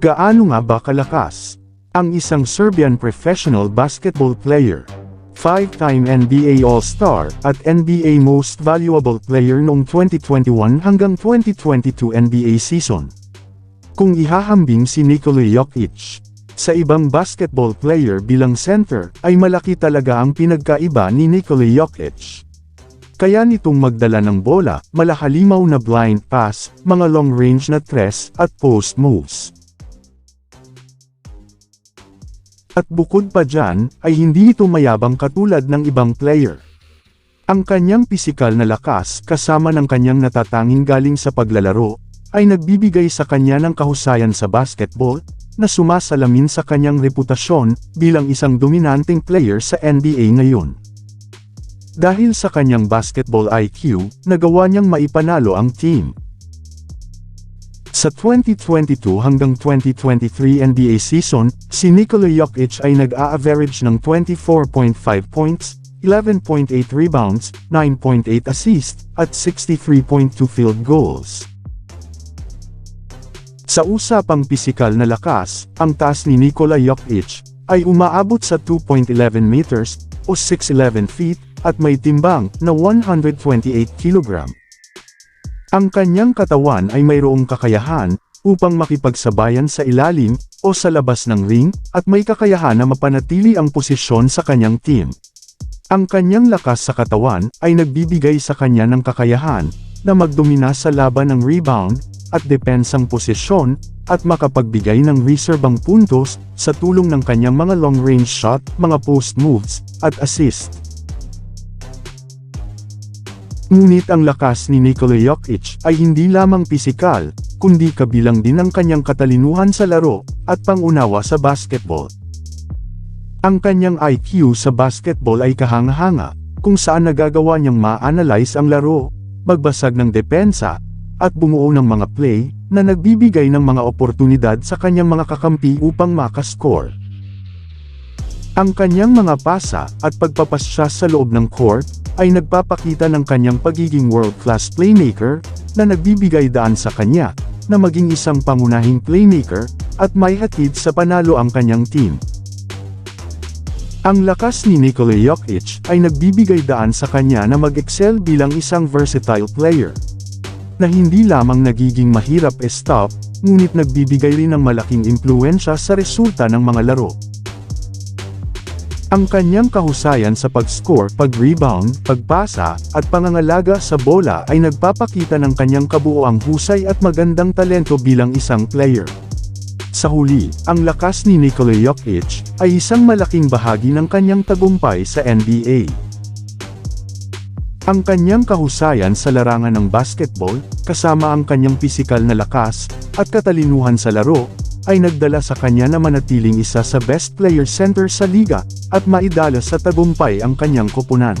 Gaano nga ba kalakas? Ang isang Serbian professional basketball player. Five-time NBA All-Star at NBA Most Valuable Player noong 2021 hanggang 2022 NBA season. Kung ihahambing si Nikola Jokic sa ibang basketball player bilang center, ay malaki talaga ang pinagkaiba ni Nikola Jokic. Kaya nitong magdala ng bola, malahalimaw na blind pass, mga long-range na tres, at post moves. At bukod pa dyan, ay hindi ito mayabang katulad ng ibang player. Ang kanyang pisikal na lakas kasama ng kanyang natatanging galing sa paglalaro, ay nagbibigay sa kanya ng kahusayan sa basketball, na sumasalamin sa kanyang reputasyon bilang isang dominanteng player sa NBA ngayon. Dahil sa kanyang basketball IQ, nagawa niyang maipanalo ang team. Sa 2022 hanggang 2023 NBA season, si Nikola Jokic ay nag-a-average ng 24.5 points, 11.8 rebounds, 9.8 assists, at 63.2 field goals. Sa usapang pisikal na lakas, ang taas ni Nikola Jokic ay umaabot sa 2.11 meters o 6'11 feet at may timbang na 128 kilogram. Ang kanyang katawan ay mayroong kakayahan upang makipagsabayan sa ilalim o sa labas ng ring at may kakayahan na mapanatili ang posisyon sa kanyang team. Ang kanyang lakas sa katawan ay nagbibigay sa kanya ng kakayahan na magdomina sa laban ng rebound at depensang posisyon at makapagbigay ng reserbang puntos sa tulong ng kanyang mga long-range shot, mga post moves, at assist. Ngunit ang lakas ni Nikola Jokic ay hindi lamang pisikal, kundi kabilang din ang kanyang katalinuhan sa laro, at pangunawa sa basketball. Ang kanyang IQ sa basketball ay kahanga-hanga, kung saan nagagawa niyang ma-analyze ang laro, magbasag ng depensa, at bumuo ng mga play, na nagbibigay ng mga oportunidad sa kanyang mga kakampi upang makascore. Ang kanyang mga pasa at pagpapasya sa loob ng court ay nagpapakita ng kanyang pagiging world-class playmaker na nagbibigay daan sa kanya na maging isang pangunahing playmaker at may hatid sa panalo ang kanyang team. Ang lakas ni Nikola Jokic ay nagbibigay daan sa kanya na mag-excel bilang isang versatile player na hindi lamang nagiging mahirap e-stop, ngunit nagbibigay rin ng malaking impluensya sa resulta ng mga laro. Ang kanyang kahusayan sa pag-score, pag-rebound, pagpasa, at pangangalaga sa bola ay nagpapakita ng kanyang kabuoang husay at magandang talento bilang isang player. Sa huli, ang lakas ni Nikola Jokic ay isang malaking bahagi ng kanyang tagumpay sa NBA. Ang kanyang kahusayan sa larangan ng basketball, kasama ang kanyang pisikal na lakas, at katalinuhan sa laro, ay nagdala sa kanya na manatiling isa sa best player center sa liga, at maidala sa tagumpay ang kanyang koponan.